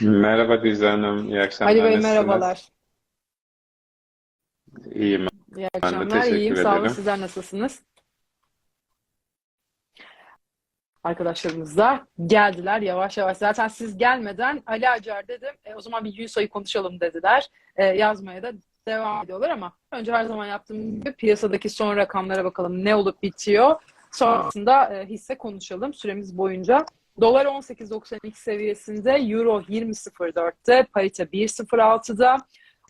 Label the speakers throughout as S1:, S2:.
S1: Merhaba Dicle Hanım, iyi akşamlar.
S2: Ali Bey merhabalar.
S1: İyiyim,
S2: İyi
S1: ben de
S2: akşamlar.
S1: teşekkür
S2: İyiyim. Sağ olun.
S1: ederim.
S2: Sizler nasılsınız? Arkadaşlarımız da geldiler yavaş yavaş. Zaten siz gelmeden Ali Acar dedim. E, o zaman bir Yuso'yu konuşalım dediler. E, yazmaya da devam ediyorlar ama önce her zaman yaptığım gibi piyasadaki son rakamlara bakalım ne olup bitiyor. Sonrasında e, hisse konuşalım süremiz boyunca. Dolar 18.92 seviyesinde, Euro 20.04'te, parite 1.06'da.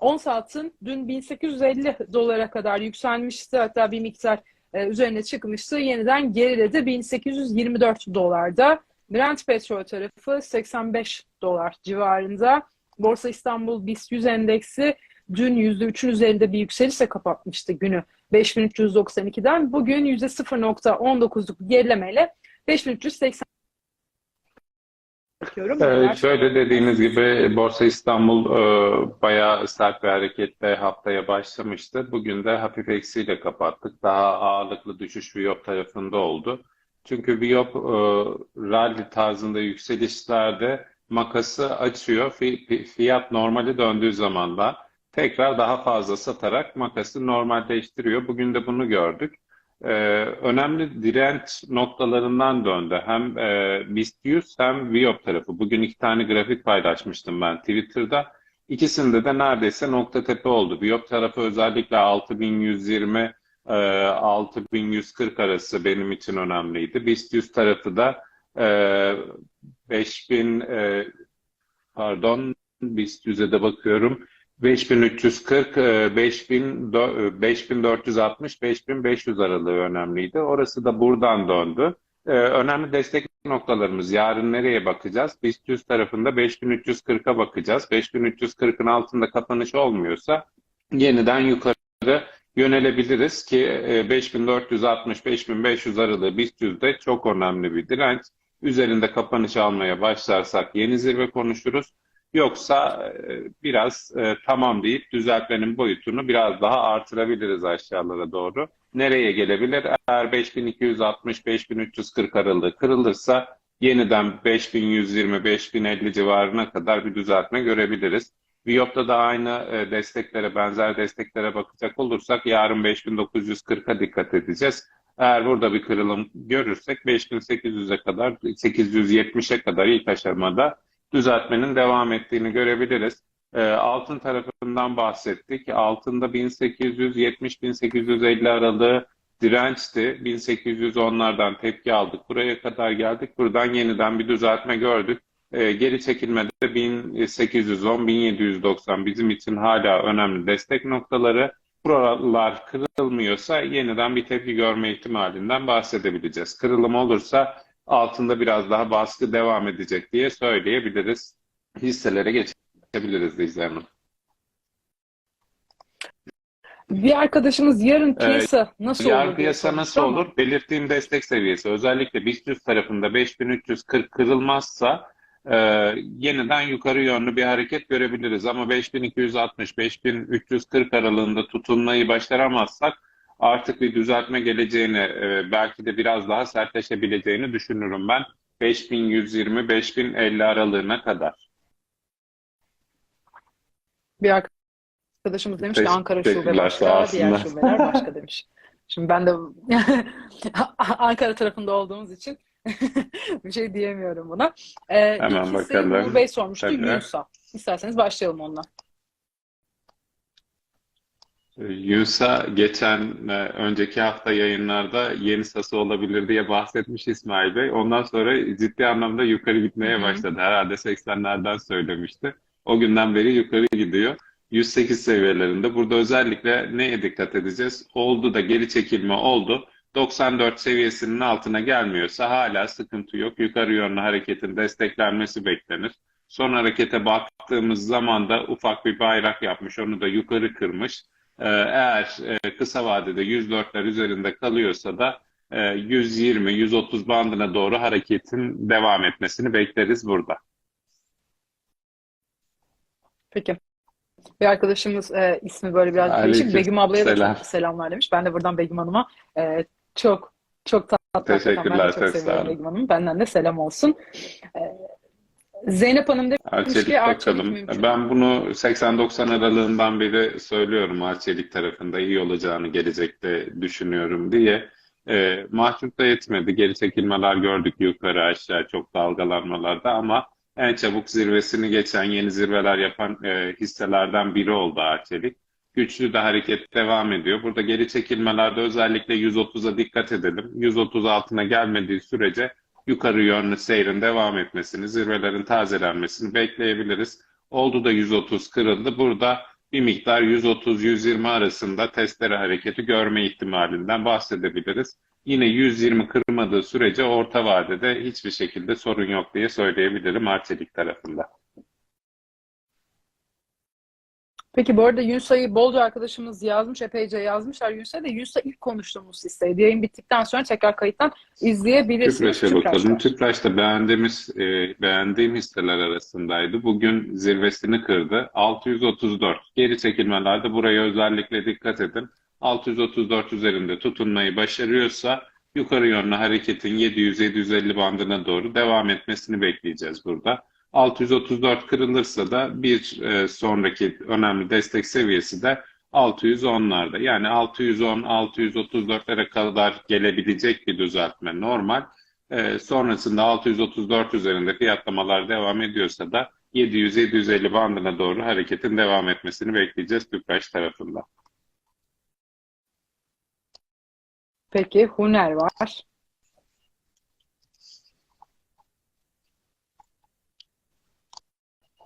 S2: Ons altın dün 1850 dolara kadar yükselmişti. Hatta bir miktar e, üzerine çıkmıştı. Yeniden geriledi 1824 dolarda. Brent petrol tarafı 85 dolar civarında. Borsa İstanbul BIST 100 endeksi dün %3'ün üzerinde bir yükselişle kapatmıştı günü 5392'den. Bugün %0.19'luk gerilemeyle 5380 bakıyorum.
S1: Ee, şöyle dediğiniz gibi Borsa İstanbul e, bayağı sert bir hareketle haftaya başlamıştı. Bugün de hafif eksiyle kapattık. Daha ağırlıklı düşüş Viyop tarafında oldu. Çünkü Viyop e, rally tarzında yükselişlerde makası açıyor. Fi- fi- Fiyat normali döndüğü zaman da tekrar daha fazla satarak makası normalleştiriyor. Bugün de bunu gördük. Ee, önemli direnç noktalarından döndü. Hem e, BIST 100 hem Viyop tarafı. Bugün iki tane grafik paylaşmıştım ben Twitter'da. İkisinde de neredeyse nokta tepe oldu. Viyop tarafı özellikle 6120 e, 6140 arası benim için önemliydi. BIST 100 tarafı da e, 5000 e, pardon BIST 100'e de bakıyorum. 5340, e, 5000, dö- e, 5460, 5500 aralığı önemliydi. Orası da buradan döndü. E, Önemli destek noktalarımız. Yarın nereye bakacağız? BIST 100 tarafında 5340'a bakacağız. 5340'ın altında kapanış olmuyorsa yeniden yukarı yönelebiliriz ki e, 5460-5500 aralığı BIST 100'de çok önemli bir direnç. Üzerinde kapanış almaya başlarsak yeni zirve konuşuruz. Yoksa e, biraz e, tamam deyip düzeltmenin boyutunu biraz daha artırabiliriz aşağılara doğru. Nereye gelebilir? Eğer 5260-5340 aralığı kırılırsa yeniden 5120-5050 civarına kadar bir düzeltme görebiliriz. Viyop'ta da aynı e, desteklere, benzer desteklere bakacak olursak yarın 5940'a dikkat edeceğiz. Eğer burada bir kırılım görürsek 5800'e kadar, 870'e kadar ilk aşamada düzeltmenin devam ettiğini görebiliriz. Ee, altın tarafından bahsettik. Altında 1870-1850 aralığı dirençti. 1810'lardan tepki aldık. Buraya kadar geldik. Buradan yeniden bir düzeltme gördük. Ee, geri çekilmede 1810-1790 bizim için hala önemli destek noktaları. Buralar kırılmıyorsa yeniden bir tepki görme ihtimalinden bahsedebileceğiz. Kırılım olursa altında biraz daha baskı devam edecek diye söyleyebiliriz. Hisselere geçebiliriz Dicle Hanım.
S2: Bir arkadaşımız yarın
S1: Ee,
S2: piyasa nasıl olur
S1: Yarın piyasa nasıl
S2: ama
S1: olur? Belirttiğim destek seviyesi özellikle BIST 100 tarafında 5340 kırılmazsa e, yeniden yukarı yönlü bir hareket görebiliriz. Ama 5260-5340 aralığında tutunmayı başaramazsak artık bir düzeltme geleceğini, e, belki de biraz daha sertleşebileceğini düşünürüm ben. 5120-5050 aralığına kadar.
S2: bir arkadaşımız demiş ki Ankara şube başka, diğer şubeler başka demiş. Şimdi ben de Ankara tarafında olduğumuz için bir şey diyemiyorum buna. Ee,
S1: Hemen
S2: hisseyi
S1: bakalım.
S2: Uğur Bey sormuştu.
S1: Tabii.
S2: Yunsa. İsterseniz başlayalım onunla.
S1: Yusa geçen e, önceki hafta yayınlarda yeni sası olabilir diye bahsetmiş İsmail Bey. Ondan sonra ciddi anlamda yukarı gitmeye başladı. Herhalde 80'lerden söylemişti. O günden beri yukarı gidiyor. 108 seviyelerinde. Burada özellikle neye dikkat edeceğiz? Oldu da geri çekilme oldu. 94 seviyesinin altına gelmiyorsa hala sıkıntı yok. Yukarı yönlü hareketin desteklenmesi beklenir. Son harekete baktığımız zaman da ufak bir bayrak yapmış. Onu da yukarı kırmış. Ee, Eğer e, kısa vadede 104'ler üzerinde kalıyorsa da e, 120-130 bandına doğru hareketin devam etmesini bekleriz burada.
S2: Peki. Bir arkadaşımız e, ismi böyle biraz değişik. Begüm ablaya da
S1: selam.
S2: çok selamlar demiş. Ben de buradan Begüm Hanım'a e, çok çok tatlı hakikaten ben
S1: Teşekkürler,
S2: çok seviyorum. Begüm Hanım. Benden de selam olsun. E, Zeynep Hanım demiş ki
S1: bakalım.
S2: mümkün.
S1: Ben bunu 80-90 aralığından beri söylüyorum Arçelik tarafında iyi olacağını gelecekte düşünüyorum diye. E, mahcup da yetmedi. Geri çekilmeler gördük yukarı aşağı çok dalgalanmalarda ama en çabuk zirvesini geçen yeni zirveler yapan e, hisselerden biri oldu Arçelik. Güçlü de hareket devam ediyor. Burada geri çekilmelerde özellikle 130'a dikkat edelim. 130 altına gelmediği sürece yukarı yönlü seyrin devam etmesini, zirvelerin tazelenmesini bekleyebiliriz. Oldu da 130 kırıldı. Burada bir miktar 130-120 arasında testere hareketi görme ihtimalinden bahsedebiliriz. Yine 120 kırmadığı sürece orta vadede hiçbir şekilde sorun yok diye söyleyebilirim Arçelik tarafında.
S2: Peki bu arada Yunsa'yı bolca arkadaşımız yazmış, epeyce yazmışlar. Yunsa da Yunsa ilk konuştuğumuz hisseydi. Yayın bittikten sonra tekrar kayıttan izleyebilirsiniz.
S1: Tüpraş'a bakalım.
S2: Tüpraş'ta.
S1: Tüpraş'ta beğendiğimiz, e, beğendiğim hisseler arasındaydı. Bugün zirvesini kırdı. 634. Geri çekilmelerde buraya özellikle dikkat edin. 634 üzerinde tutunmayı başarıyorsa yukarı yönlü hareketin 700-750 bandına doğru devam etmesini bekleyeceğiz burada. 634 kırılırsa da bir e, sonraki önemli destek seviyesi de 610'larda. Yani 610-634'lere kadar gelebilecek bir düzeltme normal. E, sonrasında 634 üzerinde fiyatlamalar devam ediyorsa da 700-750 bandına doğru hareketin devam etmesini bekleyeceğiz Tüpraş tarafında.
S2: Peki Huner var.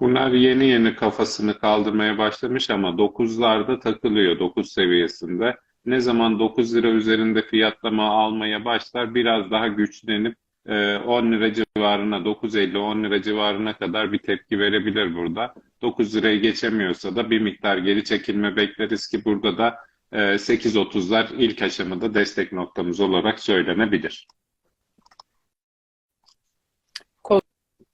S1: Bunlar yeni yeni kafasını kaldırmaya başlamış ama 9'larda takılıyor 9 seviyesinde. Ne zaman 9 lira üzerinde fiyatlama almaya başlar biraz daha güçlenip e, 10 lira civarına 9.50-10 lira civarına kadar bir tepki verebilir burada. 9 lirayı geçemiyorsa da bir miktar geri çekilme bekleriz ki burada da e, 8.30'lar ilk aşamada destek noktamız olarak söylenebilir.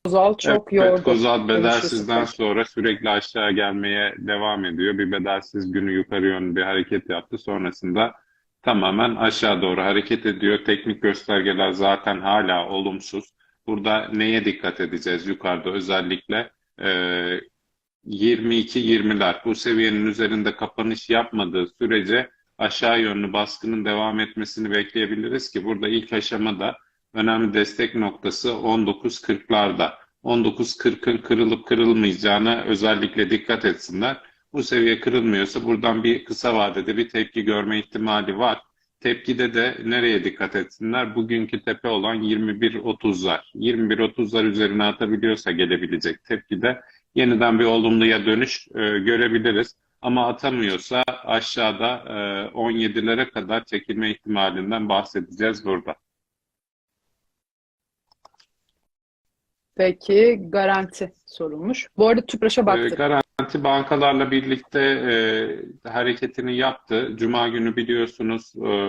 S2: Kozal çok
S1: Evet,
S2: yordu.
S1: Kozal bedelsizden sonra sürekli aşağı gelmeye devam ediyor. Bir bedelsiz günü yukarı yönlü bir hareket yaptı. Sonrasında tamamen aşağı doğru hareket ediyor. Teknik göstergeler zaten hala olumsuz. Burada neye dikkat edeceğiz yukarıda özellikle? Ee, 22-20'ler bu seviyenin üzerinde kapanış yapmadığı sürece aşağı yönlü baskının devam etmesini bekleyebiliriz ki burada ilk aşamada önemli destek noktası 19.40'larda. 19.40'ın kırılıp kırılmayacağına özellikle dikkat etsinler. Bu seviye kırılmıyorsa buradan bir kısa vadede bir tepki görme ihtimali var. Tepkide de nereye dikkat etsinler? Bugünkü tepe olan 21.30'lar. 21.30'lar üzerine atabiliyorsa gelebilecek tepkide yeniden bir olumluya dönüş e, görebiliriz. Ama atamıyorsa aşağıda e, 17'lere kadar çekilme ihtimalinden bahsedeceğiz burada.
S2: Peki garanti sorulmuş. Bu arada Tüpraş'a
S1: E,
S2: baktık.
S1: Garanti bankalarla birlikte e, hareketini yaptı. Cuma günü biliyorsunuz e,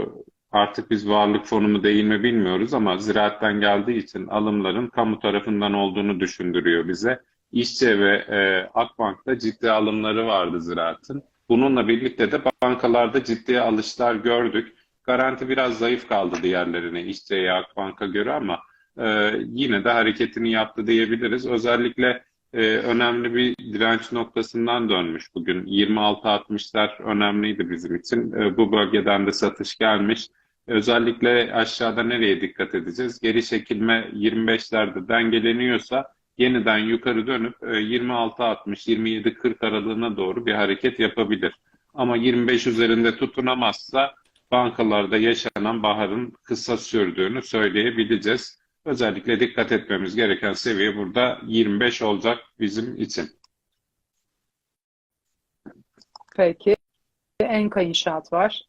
S1: artık biz varlık fonu mu değil mi bilmiyoruz ama ziraatten geldiği için alımların kamu tarafından olduğunu düşündürüyor bize. İşçe ve e, Akbank'ta ciddi alımları vardı ziraatın. Bununla birlikte de bankalarda ciddi alışlar gördük. Garanti biraz zayıf kaldı diğerlerine, İşçe'ye, Akbank'a göre ama e, yine de hareketini yaptı diyebiliriz. Özellikle e, önemli bir direnç noktasından dönmüş bugün. 26-60'lar önemliydi bizim için. E, bu bölgeden de satış gelmiş. Özellikle aşağıda nereye dikkat edeceğiz? Geri çekilme 25'lerde dengeleniyorsa yeniden yukarı dönüp e, 26-60-27-40 aralığına doğru bir hareket yapabilir. Ama 25 üzerinde tutunamazsa bankalarda yaşanan baharın kısa sürdüğünü söyleyebileceğiz. Özellikle dikkat etmemiz gereken seviye burada 25 olacak bizim için.
S2: Peki. Enka İnşaat var.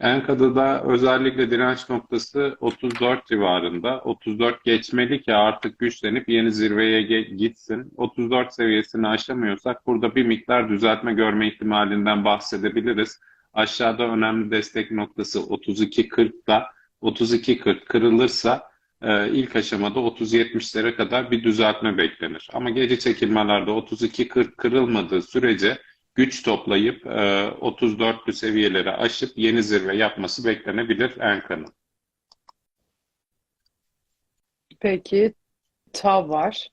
S1: Enka'da özellikle direnç noktası 34 civarında. 34 geçmeli ki artık güçlenip yeni zirveye gitsin. 34 seviyesini aşamıyorsak burada bir miktar düzeltme görme ihtimalinden bahsedebiliriz. Aşağıda önemli destek noktası 32.40'da 32.40 kırılırsa e, ilk aşamada 30-70'lere kadar bir düzeltme beklenir. Ama geri çekilmelerde 32.40 kırılmadığı sürece güç toplayıp e, 34'lü seviyeleri aşıp yeni zirve yapması beklenebilir Enka'nın.
S2: Peki TAV var.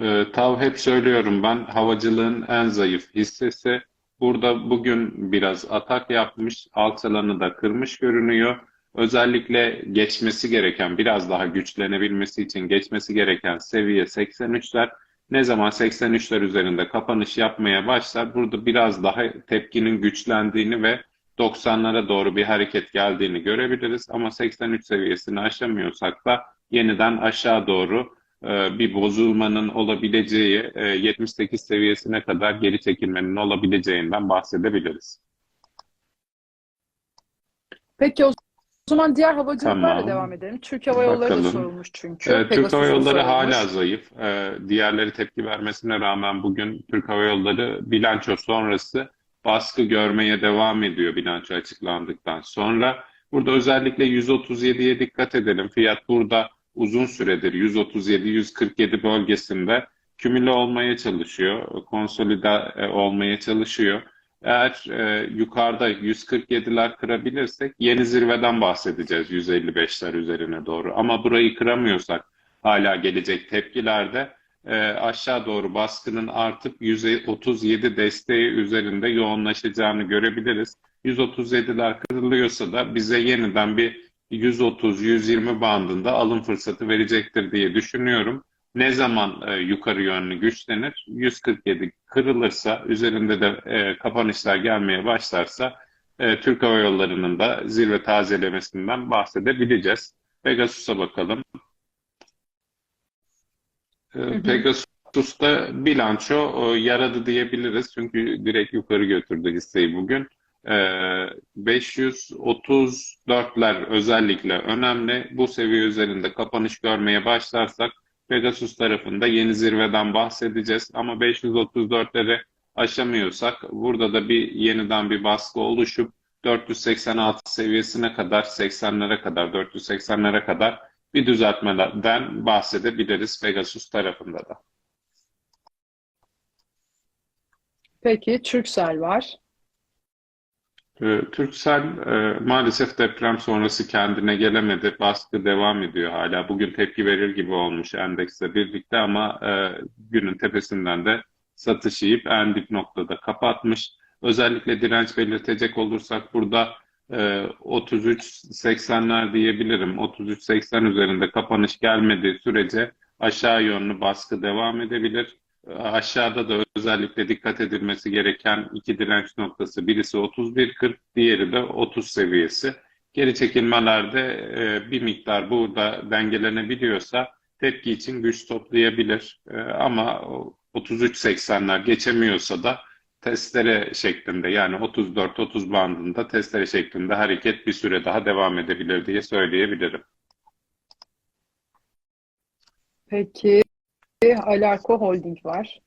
S1: Ee, TAV hep söylüyorum ben havacılığın en zayıf hissesi. Burada bugün biraz atak yapmış, alt alanı da kırmış görünüyor. Özellikle geçmesi gereken, biraz daha güçlenebilmesi için geçmesi gereken seviye 83'ler. Ne zaman 83'ler üzerinde kapanış yapmaya başlar, burada biraz daha tepkinin güçlendiğini ve 90'lara doğru bir hareket geldiğini görebiliriz. Ama 83 seviyesini aşamıyorsak da yeniden aşağı doğru bir bozulmanın olabileceği e, 78 seviyesine kadar geri çekilmenin olabileceğinden bahsedebiliriz.
S2: Peki o zaman diğer havacılıklarla
S1: Tamam.
S2: devam edelim. Türk Hava Yolları da sorulmuş çünkü.
S1: Ee, Türk Hava Yolları
S2: sorulmuş.
S1: hala zayıf. Ee, diğerleri tepki vermesine rağmen bugün Türk Hava Yolları bilanço sonrası baskı görmeye devam ediyor bilanço açıklandıktan sonra. Burada özellikle 137'ye dikkat edelim. Fiyat burada uzun süredir 137-147 bölgesinde kümüle olmaya çalışıyor, konsolide e, olmaya çalışıyor. Eğer e, yukarıda 147'ler kırabilirsek yeni zirveden bahsedeceğiz 155'ler üzerine doğru. Ama burayı kıramıyorsak hala gelecek tepkilerde e, aşağı doğru baskının artıp 137 desteği üzerinde yoğunlaşacağını görebiliriz. 137'ler kırılıyorsa da bize yeniden bir 130-120 bandında alım fırsatı verecektir diye düşünüyorum. Ne zaman e, yukarı yönlü güçlenir? 147 kırılırsa, üzerinde de e, kapanışlar gelmeye başlarsa e, Türk Hava Yolları'nın da zirve tazelemesinden bahsedebileceğiz. Pegasus'a bakalım. E. Pegasus'ta bilanço e, yaradı diyebiliriz. Çünkü direkt yukarı götürdü hisseyi bugün. E, 534'ler özellikle önemli. Bu seviye üzerinde kapanış görmeye başlarsak Pegasus tarafında yeni zirveden bahsedeceğiz. Ama 534'leri aşamıyorsak burada da bir yeniden bir baskı oluşup 486 seviyesine kadar 80'lere kadar 480'lere kadar bir düzeltmeden bahsedebiliriz Pegasus tarafında da.
S2: Peki Turkcell var.
S1: Ee, Turkcell e, maalesef deprem sonrası kendine gelemedi. Baskı devam ediyor hala. Bugün tepki verir gibi olmuş endeksle birlikte ama e, günün tepesinden de satış yiyip en dip noktada kapatmış. Özellikle direnç belirtecek olursak burada e, 33.80'ler diyebilirim. 33.80 üzerinde kapanış gelmediği sürece aşağı yönlü baskı devam edebilir. Aşağıda da özellikle dikkat edilmesi gereken iki direnç noktası. Birisi 31.40, diğeri de 30 seviyesi. Geri çekilmelerde e, bir miktar burada dengelenebiliyorsa tepki için güç toplayabilir. E, ama 33.80'ler geçemiyorsa da testere şeklinde yani 34-30 bandında testere şeklinde hareket bir süre daha devam edebilir diye söyleyebilirim.
S2: Peki Alarko Holding var.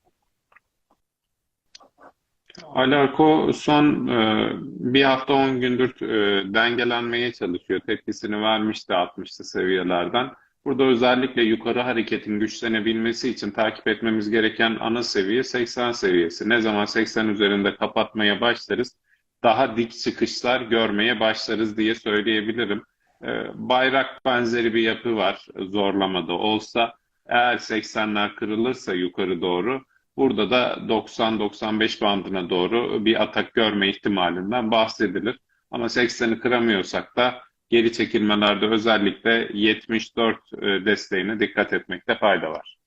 S1: Alarko son e, bir hafta 10 gündür e, dengelenmeye çalışıyor. Tepkisini vermişti 60'lı seviyelerden. Burada özellikle yukarı hareketin güçlenebilmesi için takip etmemiz gereken ana seviye 80 seviyesi. Ne zaman 80 üzerinde kapatmaya başlarız, daha dik çıkışlar görmeye başlarız diye söyleyebilirim. E, bayrak benzeri bir yapı var zorlamada olsa. Eğer 80'ler kırılırsa yukarı doğru burada da 90-95 bandına doğru bir atak görme ihtimalinden bahsedilir. Ama 80'i kıramıyorsak da geri çekilmelerde özellikle 74 desteğine dikkat etmekte fayda var.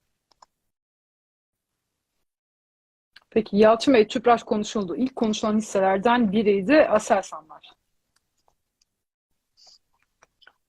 S2: Peki Yalçın Bey Tüpraş konuşuldu. İlk konuşulan hisselerden biriydi Aselsanlar.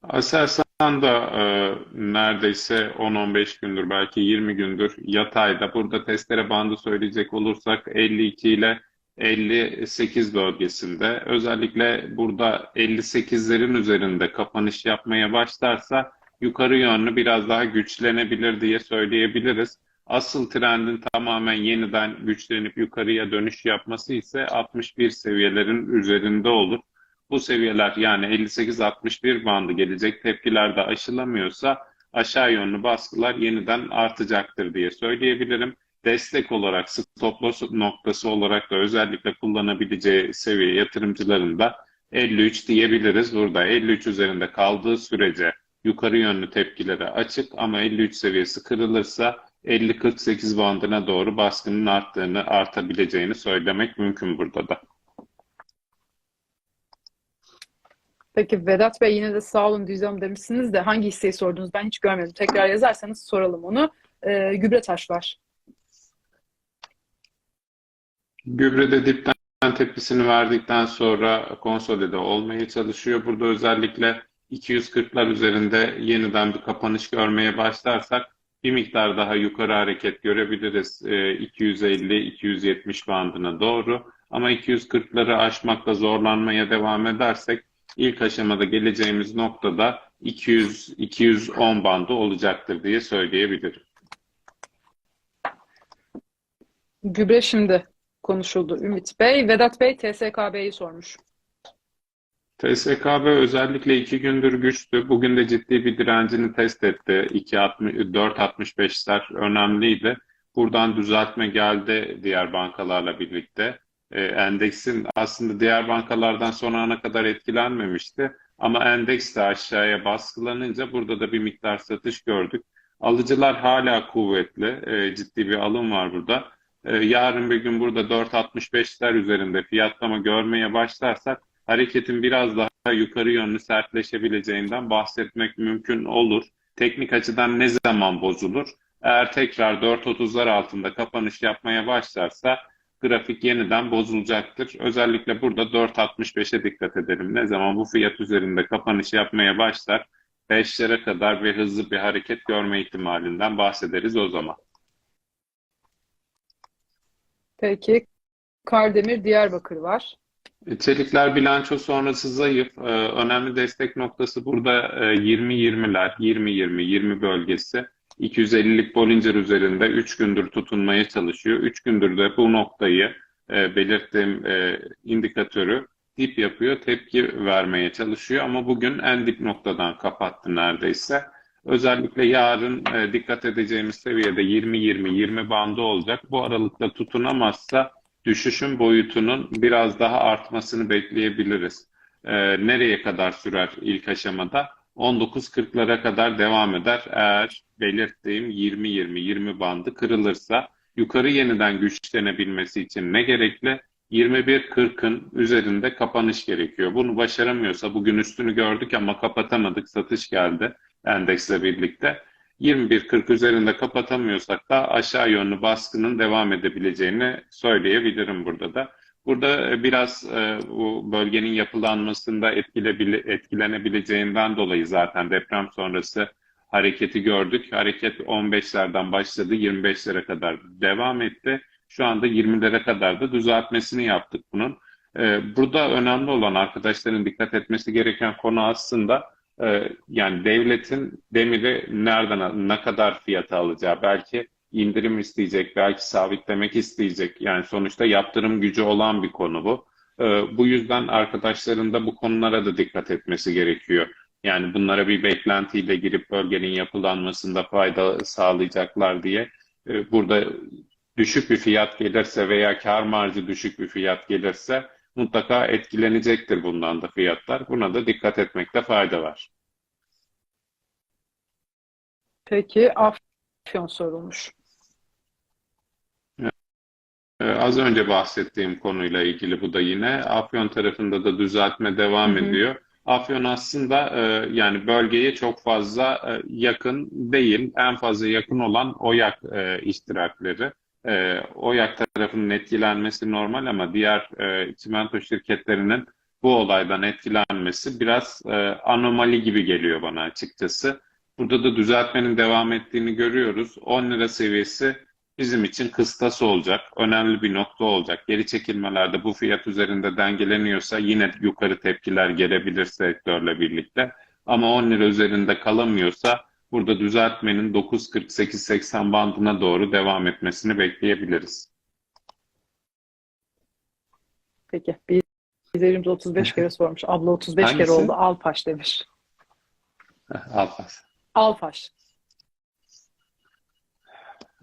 S1: Aselsan da e, neredeyse 10-15 gündür belki 20 gündür yatayda. Burada testere bandı söyleyecek olursak 52 ile 58 bölgesinde. Özellikle burada 58'lerin üzerinde kapanış yapmaya başlarsa yukarı yönlü biraz daha güçlenebilir diye söyleyebiliriz. Asıl trendin tamamen yeniden güçlenip yukarıya dönüş yapması ise 61 seviyelerin üzerinde olur. Bu seviyeler yani 58-61 bandı gelecek tepkiler de aşılamıyorsa aşağı yönlü baskılar yeniden artacaktır diye söyleyebilirim. Destek olarak stop loss noktası olarak da özellikle kullanabileceği seviye yatırımcıların da 53 diyebiliriz burada. 53 üzerinde kaldığı sürece yukarı yönlü tepkilere açık ama 53 seviyesi kırılırsa 50-48 bandına doğru baskının arttığını, artabileceğini söylemek mümkün burada da.
S2: Peki Vedat Bey yine de sağ olun düzeyim demişsiniz de hangi hisseyi sordunuz? Ben hiç görmedim. Tekrar yazarsanız soralım onu. Ee, Gübretaş var.
S1: Gübrede dipten tepkisini verdikten sonra konsolide olmaya çalışıyor. Burada özellikle 240'lar üzerinde yeniden bir kapanış görmeye başlarsak bir miktar daha yukarı hareket görebiliriz. Ee, 250-270 bandına doğru. Ama 240'ları aşmakta zorlanmaya devam edersek ilk aşamada geleceğimiz noktada 200-210 bandı olacaktır diye söyleyebilirim.
S2: Gübre şimdi konuşuldu Ümit Bey. Vedat Bey TSKB'yi sormuş.
S1: TSKB özellikle iki gündür güçlü. Bugün de ciddi bir direncini test etti. 4.65'ler önemliydi. Buradan düzeltme geldi diğer bankalarla birlikte. Ee, endeksin aslında diğer bankalardan son ana kadar etkilenmemişti. Ama endeks de aşağıya baskılanınca burada da bir miktar satış gördük. Alıcılar hala kuvvetli. Ee, ciddi bir alım var burada. Ee, yarın bir gün burada 4.65'ler üzerinde fiyatlama görmeye başlarsak hareketin biraz daha yukarı yönlü sertleşebileceğinden bahsetmek mümkün olur. Teknik açıdan ne zaman bozulur? Eğer tekrar 4.30'lar altında kapanış yapmaya başlarsa grafik yeniden bozulacaktır. Özellikle burada 4.65'e dikkat edelim. Ne zaman bu fiyat üzerinde kapanış yapmaya başlar 5'lere kadar ve hızlı bir hareket görme ihtimalinden bahsederiz o zaman.
S2: Peki Kardemir Diyarbakır var.
S1: Çelikler bilanço sonrası zayıf. Ee, önemli destek noktası burada e, 20-20'ler, 20-20-20 bölgesi. 250'lik Bollinger üzerinde 3 gündür tutunmaya çalışıyor. 3 gündür de bu noktayı e, belirttiğim e, indikatörü dip yapıyor, tepki vermeye çalışıyor. Ama bugün en dip noktadan kapattı neredeyse. Özellikle yarın e, dikkat edeceğimiz seviyede 20-20-20 bandı olacak. Bu aralıkta tutunamazsa düşüşün boyutunun biraz daha artmasını bekleyebiliriz. Ee, nereye kadar sürer ilk aşamada? 19.40'lara kadar devam eder. Eğer belirttiğim 20-20-20 bandı kırılırsa yukarı yeniden güçlenebilmesi için ne gerekli? 21.40'ın üzerinde kapanış gerekiyor. Bunu başaramıyorsa bugün üstünü gördük ama kapatamadık. Satış geldi endeksle birlikte. 21.40 üzerinde kapatamıyorsak da aşağı yönlü baskının devam edebileceğini söyleyebilirim burada da. Burada e, biraz e, bu bölgenin yapılanmasında etkile, etkilenebileceğinden dolayı zaten deprem sonrası hareketi gördük. Hareket 15'lerden başladı, 25'lere kadar devam etti. Şu anda 20'lere kadar da düzeltmesini yaptık bunun. E, burada önemli olan arkadaşların dikkat etmesi gereken konu aslında ee, yani devletin demiri nereden, ne kadar fiyata alacağı, belki indirim isteyecek, belki sabitlemek isteyecek. Yani sonuçta yaptırım gücü olan bir konu bu. Ee, bu yüzden arkadaşların da bu konulara da dikkat etmesi gerekiyor. Yani bunlara bir beklentiyle girip bölgenin yapılanmasında fayda sağlayacaklar diye. Ee, burada düşük bir fiyat gelirse veya kar marjı düşük bir fiyat gelirse mutlaka etkilenecektir bundan da fiyatlar. Buna da dikkat etmekte fayda var.
S2: Peki Afyon sorulmuş.
S1: Ee, az önce bahsettiğim konuyla ilgili bu da yine Afyon tarafında da düzeltme devam
S2: Hı hı.
S1: ediyor. Afyon aslında e, yani bölgeye çok fazla e, yakın değil. En fazla yakın olan OYAK e, iştirakleri. E, OYAK tarafının etkilenmesi normal ama diğer e, çimento şirketlerinin bu olaydan etkilenmesi biraz e, anomali gibi geliyor bana açıkçası. Burada da düzeltmenin devam ettiğini görüyoruz. 10 lira seviyesi bizim için kıstas olacak. Önemli bir nokta olacak. Geri çekilmelerde bu fiyat üzerinde dengeleniyorsa yine yukarı tepkiler gelebilir sektörle birlikte. Ama 10 lira üzerinde kalamıyorsa burada düzeltmenin 9.48-80 bandına doğru devam etmesini bekleyebiliriz.
S2: Peki. Bir izleyicimiz 35 kere sormuş. Abla 35 kere
S1: Hangisi?
S2: oldu. Alpaş demiş.
S1: Alpas.
S2: Alpaş.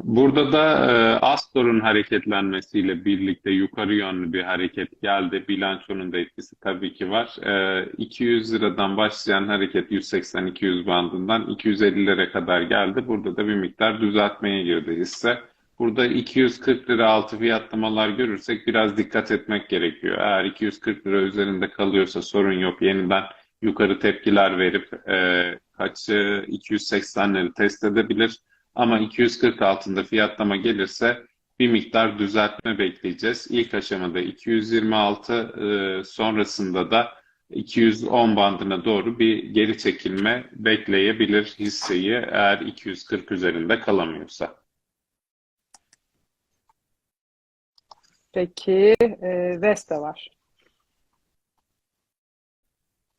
S1: Burada da e, Astor'un hareketlenmesiyle birlikte yukarı yönlü bir hareket geldi. Bilançonun da etkisi tabii ki var. E, 200 liradan başlayan hareket 180-200 bandından 250'lere kadar geldi. Burada da bir miktar düzeltmeye girdi hisse. Burada 240 lira altı fiyatlamalar görürsek biraz dikkat etmek gerekiyor. Eğer 240 lira üzerinde kalıyorsa sorun yok. Yeniden yukarı tepkiler verip e, kaçı 280'leri test edebilir. Ama 240 altında fiyatlama gelirse bir miktar düzeltme bekleyeceğiz. İlk aşamada 226 e, sonrasında da 210 bandına doğru bir geri çekilme bekleyebilir hisseyi eğer 240 üzerinde kalamıyorsa.
S2: Peki e, Veste var.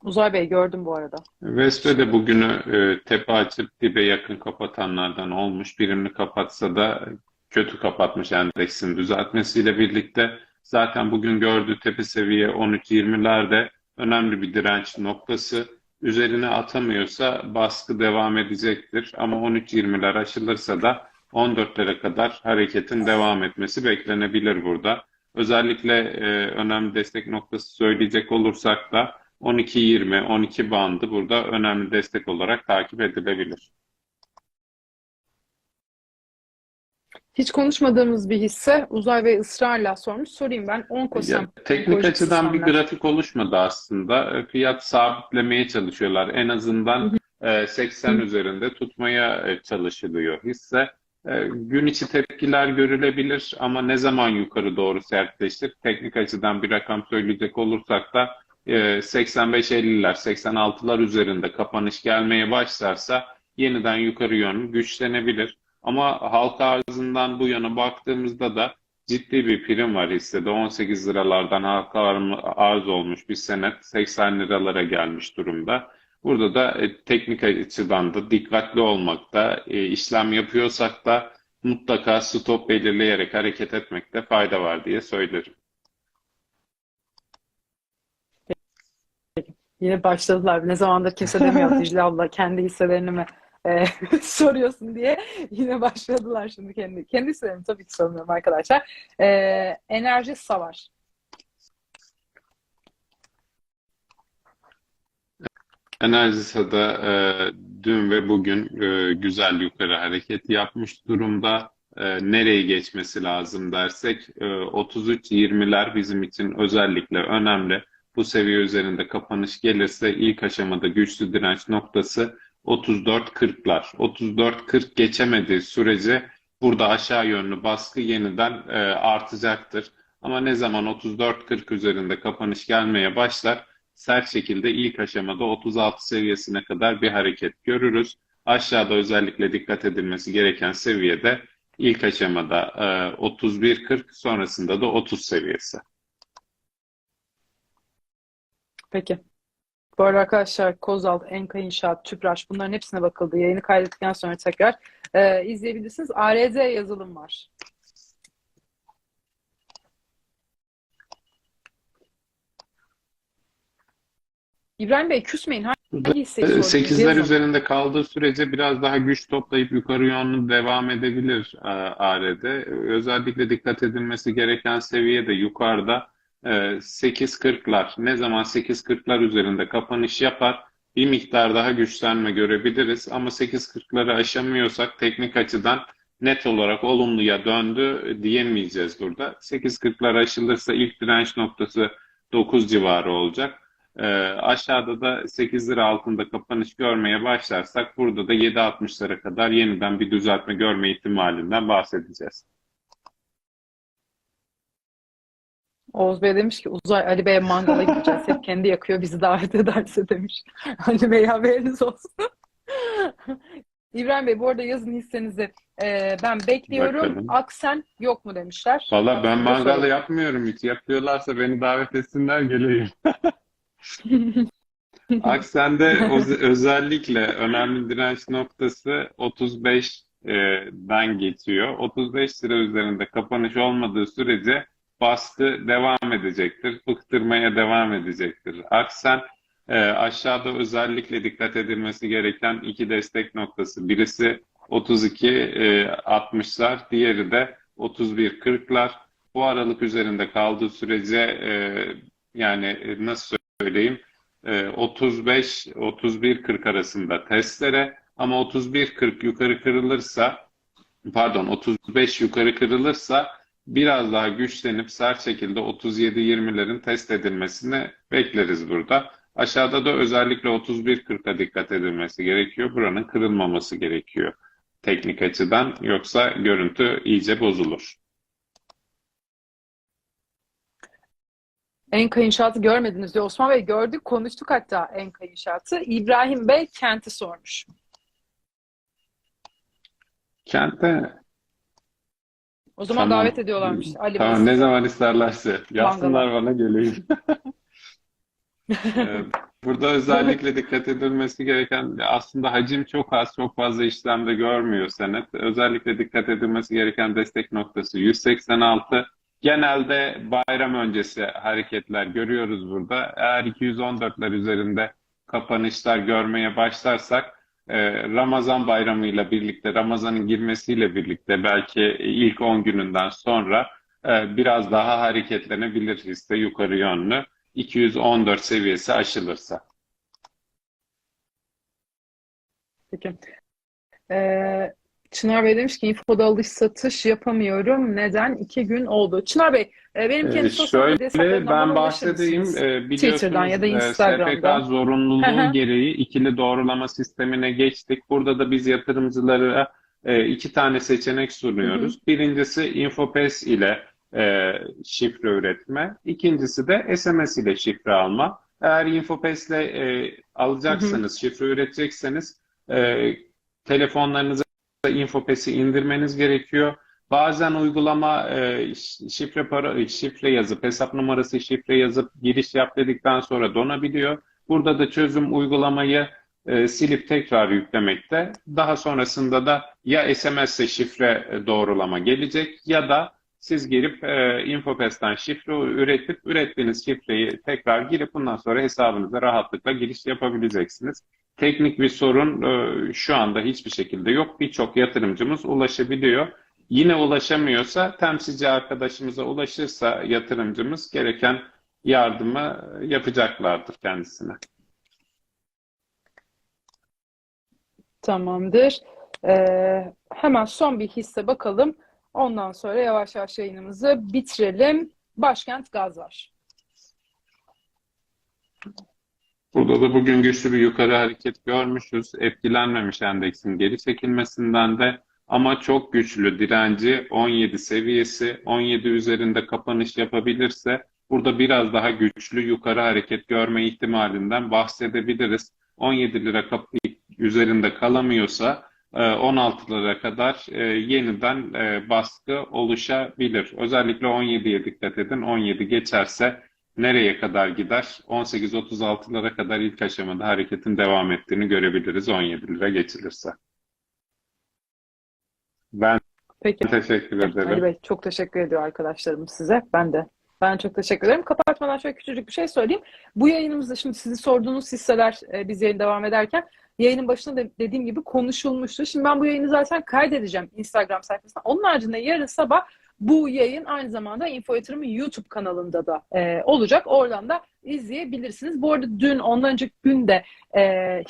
S2: Uzay Bey gördüm bu arada.
S1: Vespe de bugünü e, tepe açıp dibe yakın kapatanlardan olmuş. Birini kapatsa da kötü kapatmış endeksin düzeltmesiyle birlikte. Zaten bugün gördüğü tepe seviye 13.20'lerde önemli bir direnç noktası. Üzerine atamıyorsa baskı devam edecektir. Ama 13.20'ler aşılırsa da 14'lere kadar hareketin devam etmesi beklenebilir burada. Özellikle e, önemli destek noktası söyleyecek olursak da 12-20, 12 bandı burada önemli destek olarak takip edilebilir.
S2: Hiç konuşmadığımız bir hisse Uzay Bey ısrarla sormuş. Sorayım ben. Onkosem.
S1: Ya, teknik açıdan bir
S2: sistemler.
S1: grafik oluşmadı aslında. E, Fiyat sabitlemeye çalışıyorlar. En azından e, 80 üzerinde tutmaya e, çalışılıyor hisse. E, Gün içi tepkiler görülebilir ama ne zaman yukarı doğru sertleşir? Teknik açıdan bir rakam söyleyecek olursak da e, 85-50'ler, 86'lar üzerinde kapanış gelmeye başlarsa yeniden yukarı yönlü güçlenebilir. Ama halka arzından bu yana baktığımızda da ciddi bir prim var hissede. 18 liralardan halka arz olmuş bir senet 80 liralara gelmiş durumda. Burada da e, teknik açıdan da dikkatli olmakta, e, işlem yapıyorsak da mutlaka stop belirleyerek hareket etmekte fayda var diye söylerim.
S2: Yine başladılar. Ne zamandır kimse demiyor Dicle abla kendi hisselerini mi e, soruyorsun diye. Yine başladılar şimdi kendi. Kendi hisselerimi tabii ki sormuyorum arkadaşlar. E, enerji savaş.
S1: Enerjisa'da e, dün ve bugün e, güzel yukarı hareket yapmış durumda. E, nereye geçmesi lazım dersek e, 33-20'ler bizim için özellikle önemli. Bu seviye üzerinde kapanış gelirse ilk aşamada güçlü direnç noktası 34-40'lar. 34-40 geçemediği sürece burada aşağı yönlü baskı yeniden e, artacaktır. Ama ne zaman 34-40 üzerinde kapanış gelmeye başlar, sert şekilde ilk aşamada 36 seviyesine kadar bir hareket görürüz. Aşağıda özellikle dikkat edilmesi gereken seviyede ilk aşamada e, 31-40 sonrasında da 30 seviyesi.
S2: Peki. Bu arada arkadaşlar Kozal, Enka İnşaat, Tüpraş bunların hepsine bakıldı. Yayını kaydettikten sonra tekrar e, izleyebilirsiniz. ARZ yazılım var. İbrahim Bey küsmeyin. Hangi hisseyi sordunuz?
S1: 8'ler
S2: Yazın.
S1: üzerinde kaldığı sürece biraz daha güç toplayıp yukarı yönlü devam edebilir e, ARD. Özellikle dikkat edilmesi gereken seviye de yukarıda e, 8.40'lar. Ne zaman 8.40'lar üzerinde kapanış yapar bir miktar daha güçlenme görebiliriz. Ama 8.40'ları aşamıyorsak teknik açıdan net olarak olumluya döndü diyemeyeceğiz burada. 8.40'lar aşılırsa ilk direnç noktası 9 civarı olacak. E, aşağıda da 8 lira altında kapanış görmeye başlarsak burada da 7.60'lara kadar yeniden bir düzeltme görme ihtimalinden bahsedeceğiz.
S2: Oğuz Bey demiş ki Uzay Ali Bey'e mangala gideceğiz. Hep kendi yakıyor bizi davet ederse demiş. Ali Bey haberiniz olsun. İbrahim Bey bu arada yazın hissenizi e, ben bekliyorum.
S1: Bakalım.
S2: Aksen yok mu demişler.
S1: Valla ben
S2: Aksen'i de
S1: mangal
S2: sorayım.
S1: yapmıyorum hiç. Yapıyorlarsa beni davet etsinler geleyim. Aksen'de öz- özellikle önemli direnç noktası 35'den geçiyor. 35 lira üzerinde kapanış olmadığı sürece baskı devam edecektir. Bıktırmaya devam edecektir. Aksen e, aşağıda özellikle dikkat edilmesi gereken iki destek noktası. Birisi 32 e, 60'lar, diğeri de 31 40'lar. Bu aralık üzerinde kaldığı sürece e, yani e, nasıl söyleyeyim e, 35 31 40 arasında testlere ama 31 40 yukarı kırılırsa pardon 35 yukarı kırılırsa biraz daha güçlenip sert şekilde 37-20'lerin test edilmesini bekleriz burada. Aşağıda da özellikle 31-40'a dikkat edilmesi gerekiyor. Buranın kırılmaması gerekiyor teknik açıdan. Yoksa görüntü iyice bozulur.
S2: Enka inşaatı görmediniz diyor. Osman Bey gördük, konuştuk hatta Enka inşaatı. İbrahim Bey kenti sormuş.
S1: Kente
S2: O zaman
S1: Tamam.
S2: davet ediyorlarmış Ali Bey.
S1: Tamam ne zaman isterlerse yazsınlar bana geleyim. Ee, Burada özellikle dikkat edilmesi gereken aslında hacim çok az, çok fazla işlemde görmüyor senet. Özellikle dikkat edilmesi gereken destek noktası 186. Genelde bayram öncesi hareketler görüyoruz burada. Eğer 214'ler üzerinde kapanışlar görmeye başlarsak e, Ramazan bayramıyla birlikte, Ramazan'ın girmesiyle birlikte belki ilk 10 gününden sonra e, biraz daha hareketlenebilir hisse yukarı yönlü. 214 seviyesi aşılırsa.
S2: Peki. Ee, Çınar Bey demiş ki infoda alış satış yapamıyorum. Neden? İki gün oldu. Çınar Bey, e, benim kendi
S1: Ee,
S2: sosyal medya hesaplarımdan
S1: ben bahsedeyim. Ee,
S2: Twitter'dan ya da
S1: biliyorsunuz e,
S2: Instagram'dan.
S1: SPK zorunluluğu
S2: Hı hı.
S1: gereği ikili doğrulama sistemine geçtik. Burada da biz yatırımcılara e, iki tane seçenek sunuyoruz. Birincisi InfoPass ile e, şifre üretme. İkincisi de SMS ile şifre alma. Eğer InfoPass ile e, alacaksınız, şifre üretecekseniz e, telefonlarınıza InfoPass'i indirmeniz gerekiyor. Bazen uygulama e, şifre para şifre yazıp hesap numarası şifre yazıp giriş yap dedikten sonra donabiliyor. Burada da çözüm uygulamayı e, silip tekrar yüklemekte. Daha sonrasında da ya SMS ile şifre e, doğrulama gelecek ya da siz girip e, InfoPass'tan şifre üretip ürettiğiniz şifreyi tekrar girip bundan sonra hesabınıza rahatlıkla giriş yapabileceksiniz. Teknik bir sorun e, şu anda hiçbir şekilde yok. Birçok yatırımcımız ulaşabiliyor. Yine ulaşamıyorsa temsilci arkadaşımıza ulaşırsa yatırımcımız gereken yardımı yapacaklardır kendisine.
S2: Tamamdır. Ee, hemen son bir hisse bakalım. Ondan sonra yavaş yavaş yayınımızı bitirelim. Başkent Gaz var.
S1: Burada da bugün güçlü bir yukarı hareket görmüşüz. Etkilenmemiş endeksin geri çekilmesinden de ama çok güçlü direnci 17 seviyesi 17 üzerinde kapanış yapabilirse burada biraz daha güçlü yukarı hareket görme ihtimalinden bahsedebiliriz. 17 lira üzerinde kalamıyorsa e, 16 lira kadar e, yeniden e, baskı oluşabilir. Özellikle 17'ye dikkat edin. 17 geçerse nereye kadar gider? 18-36'lara kadar ilk aşamada hareketin devam ettiğini görebiliriz 17 lira geçilirse. Ben
S2: Peki.
S1: teşekkür
S2: Ali
S1: ederim.
S2: Bey çok teşekkür ediyor arkadaşlarım size. Ben de. Ben çok teşekkür ederim. Kapatmadan şöyle küçücük bir şey söyleyeyim. Bu yayınımızda şimdi sizin sorduğunuz hisseler e, biz yayın devam ederken yayının başında da dediğim gibi konuşulmuştu. Şimdi ben bu yayını zaten kaydedeceğim Instagram sayfasına. Onun haricinde yarın sabah bu yayın aynı zamanda Info Yatırım'ın YouTube kanalında da e, olacak. Oradan da izleyebilirsiniz. Bu arada dün, ondan önceki gün de e,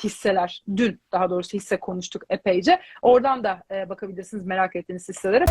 S2: hisseler, dün daha doğrusu hisse konuştuk epeyce. Oradan da e, bakabilirsiniz merak ettiğiniz hisselere.